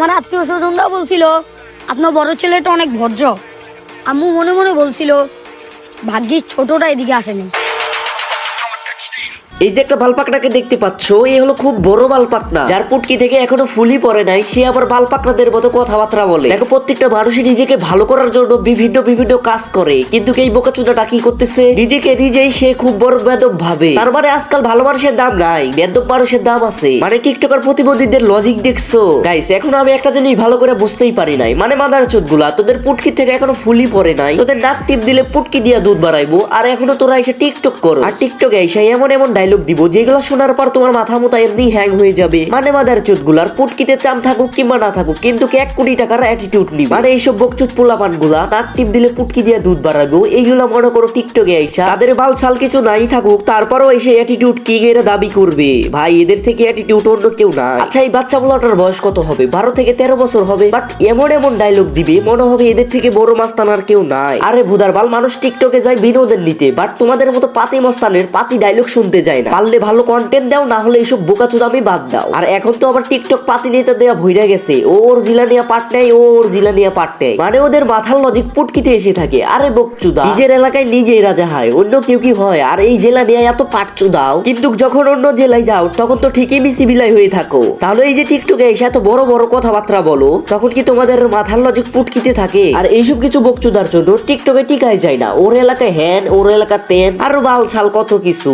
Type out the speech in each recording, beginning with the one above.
আমার আত্মীয় স্বজনরা বলছিল, আপনার বড় ছেলেটা অনেক ভদ্র। আম্মু মনে মনে বলছিল, ভাগ্যিস ছোটটা এদিকে আসেনি। এই যে একটা বালপাকনাকে দেখতে পাচ্ছ এই হলো খুব বড় বালপাকনা যার পুটকি থেকে এখনও ফুলি পড়ে নাই, সে আবার বালপাকনাদের মতো কথাবার্তা বলে। দেখো, প্রত্যেকটা মানুষই নিজেকে ভালো করার জন্য বিভিন্ন বিভিন্ন কাজ করে। কিন্তু এই বোকাচুদাটা কি করতেছে? নিজেকে নিজেই সে খুব বড় বেদব ভাবে। তার মানে আজকাল ভালো মানুষের দাম নাই, বেদব মানুষের দাম আছে। মানে টিকটকার প্রতিবন্ধীদের লজিক দেখছ? গাইস এখন আমি একটা জিনিস ভালো করে বুঝতেই পারি নাই। মানে মাদারগুলা তোদের পুটকি থেকে এখনও ফুলি পড়ে নাই। তোদের নাক টিপ দিলে পুটকি দিয়া দুধ বাড়াইবো, আর এখনও তোরা এসে টিকটক করো। আর টিকটকে এসে এমন এমন ডায়লগ দিব, যেগুলো শোনার পর তোমার মাথা মতো এমনি হ্যাং হয়ে যাবে। মানে মাদার চোদগুলার পুটকিতে চাম থাকুক কিংবা না থাকুক, কিন্তু এক কোটি টাকার অ্যাটিটিউড নিবে? মানে এইসব বকচুত পোলাপানগুলা নাক টিপ দিলে পুটকি দিয়ে দুধ বাড়াবো, এইগুলা মনে করো টিকটকে আইসা, তাদের বাল ছাল কিছু নাই থাকুক, তারপরও এসে অ্যাটিটিউড কিং এর দাবি করবে। ভাই, এদের থেকে অ্যাটিটিউড অন্য কেউ না আচ্ছা এই বাচ্চা পোলাটার বয়স কত হবে? বারো থেকে তেরো বছর হবে বাট এমন এমন ডায়লগ দিবে, মনে হবে এদের থেকে বড় মাস্তান আর কেউ নাই। আরে ভুদার বাল, মানুষ টিকটকে যায় বিনোদন নিতে বাট তোমাদের মতো পাতি মস্তানের পাতি ডায়লগ শুনতে যায় না। পারলে ভালো কন্টেন্ট দাও না হলে এইসব বোকাচোদ আমি বাদ দাও। আর এখন তো আবার টিকটক পাতি নেতা দেওয়া ভইরা গেছে। ও ওর জিলানিয়া পাট নেয় ও ওর জিলানিয়া পাট নেয়। মানে ওদের মাথার লজিক পুটকিতে এসে থাকে। আরে বকচুদা। নিজের এলাকায় নিজেই রাজা হয় অন্য কেউ কি হয়? আর এই জেলা নিয়ে এত পাটচু দাও কিন্তু যখন অন্য জেলায় যাও তখন তো ঠিকই মিসি বিলাই হয়ে থাকো। তাহলে এই যে টিকটকে এসে এত বড় বড় কথাবার্তা বলো তখন কি তোমাদের মাথার লজিক পুটকিতে থাকে? আর এইসব কিছু বকচুদার জন্য টিকটকে টিকায় যায় না। ওর এলাকায় হ্যান ওর এলাকা তেন আর বাল ছাল কত কিছু।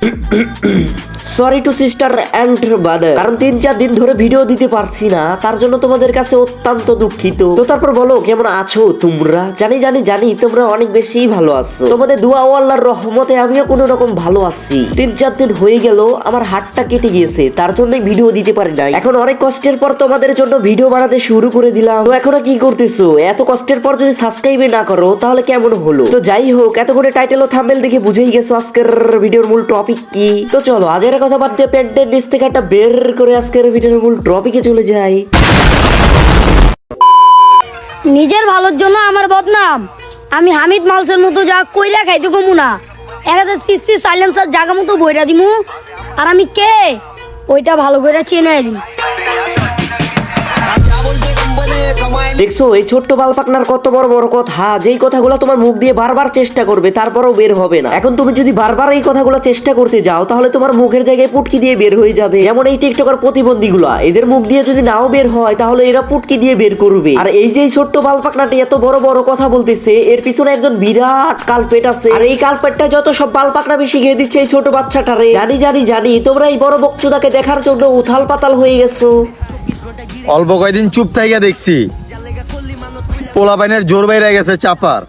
咳咳咳 sorry to sister and brother কারণ তিন চার দিন ধরে ভিডিও দিতে পারছি না। তার জন্য তোমাদের কাছে অত্যন্ত দুঃখিত। তো তারপর বলো, কেমন আছো তোমরা? জানি জানি জানি তোমরা অনেক বেশি ভালো আছো। তোমাদের দোয়া ও আল্লাহর রহমতে আমিও কোনো রকম ভালো আছি। তিন চার দিন হয়ে গেল, আমার হাতটা কেটে গিয়েছে। তার জন্যই ভিডিও দিতে পারি নাই। এখন অনেক কষ্টের পর তোমাদের জন্য ভিডিও বানাতে শুরু করে দিলাম। তো এখন কি করতেছো? এত কষ্টের পর যদি সাবস্ক্রাইব না করো, তাহলে কেমন হলো? তো যাই হোক এত করে টাইটেল ও থাম্বেল দেখে বুঝেই গেছো আজকের ভিডিওর মূল টপিক কি? তো চলো আজের কথা বাদ দিয়ে প্যান্টের নিচ থেকে একটা বের করে আজকের ভিডিওর মূল টপিকে চলে যাই। নিজের ভালোর জন্য আমার বদনাম। আমি হামিদ মালসের মতো যা কইরা খাইতে কমু না। একাতে সিসি সাইলেন্সার জায়গা মতো বইরা দিমু। আর আমি কে? ওইটা ভালো করে চেনে দিম। দেখছ, এই ছোট্ট বালপাকনার কত বড় বড় কথা, যেই কথাগুলো তোমার মুখ দিয়ে বারবার চেষ্টা করবে, তারপরেও বের হবে না। এখন তুমি যদি বারবার এই কথাগুলো চেষ্টা করতে যাও, তাহলে তোমার মুখের জায়গায় পুটকি দিয়ে বের হয়ে যাবে। যেমন এই টিকটকার প্রতিবন্ধীগুলা, এদের মুখ দিয়ে যদি নাও বের হয়, তাহলে এরা পুটকি দিয়ে বের করবে। আর এই যে ছোট্ট বালপাকনাটি এত বড় বড় কথা বলতেছে, এর পিছনে একজন বিরাট কালপেট আছে। আর এই কালপেটটা যত সব বালপাকনা বেশি গিয়ে দিচ্ছে এই ছোট বাচ্চাটারে জানি জানি জানি, তোমরা এই বড় বকচুদাকে দেখার জন্য উথাল পাতাল হয়ে গেছো। অল্প কয়দিন চুপ থাইকা দেখছি। পোলা পাইনের জোর বাইরে গেছে চাপার।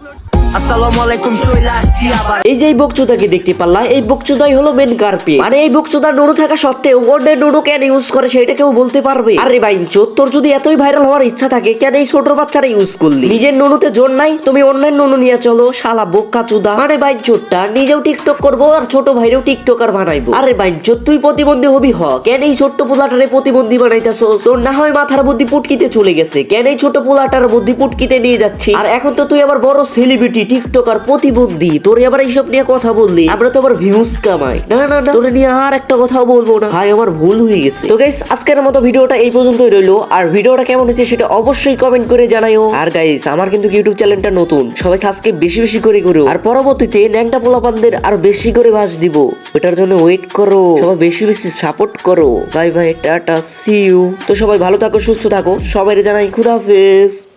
এই যে এই বকচুদাকে দেখতে পারলা, এই বকচুদাই হলো মেন কার্পে মানে এই বকচুদা নুনু থাকা সত্ত্বেও অন্যের নুনু কেন ইউজ করে সেটা কেউ বলতে পারবে? আরে বাইঞ্চো তোর যদি এতই ভাইরাল হওয়ার ইচ্ছা থাকে, কেন এই ছোট বাচ্চারা ইউজ করলি? নিজের নুনুতে জোর নাই, তুমি অন্যের নুনু নিয়ে চলো, শালা বোকা চুদা মানে বাইঞ্চোরটা নিজেও টিকটক করব আর ছোট ভাইরেও টিকটকার বানাইবো। আরে বাইঞ্চোর তুই প্রতিবন্ধী হবি হ। কেন এই ছোট্ট পোলাটারে প্রতিবন্ধী বানাইতেছো? তোর না হয় মাথার বুদ্ধি পুটকিতে চলে গেছে। কেন এই ছোট পোলাটার বুদ্ধি পুটকিতে নিয়ে যাচ্ছি আর এখন তো তুই আবার বড় সেলিব্রিটি টিকটকার প্রতিবন্ধী? তোর আবার এইসব নিয়ে কথা বললি? আমরা তো আবার ভিউজ কামাই। না না না। তোরে নিয়ে আর একটা কথাও বলব না। ভাই আমার ভুল হয়ে গেছে। তো গাইস আজকের মতো ভিডিওটা এই পর্যন্তই রইল। আর ভিডিওটা কেমন হয়েছে সেটা অবশ্যই কমেন্ট করে জানাইও। আর গাইস আমার কিন্তু ইউটিউব চ্যানেলটা নতুন। সবাই সাবস্ক্রাইব বেশি বেশি করে করো। আর পরবর্তীতে ন্যাংটা পোলাপানদের আর বেশি করে বাস দিব। ওটার জন্য ওয়েট করো। সবাই বেশি বেশি সাপোর্ট করো। Bye bye tata see you তো সবাই ভালো থাকো, সুস্থ থাকো। সবাই জানাই খুদাহাফেজ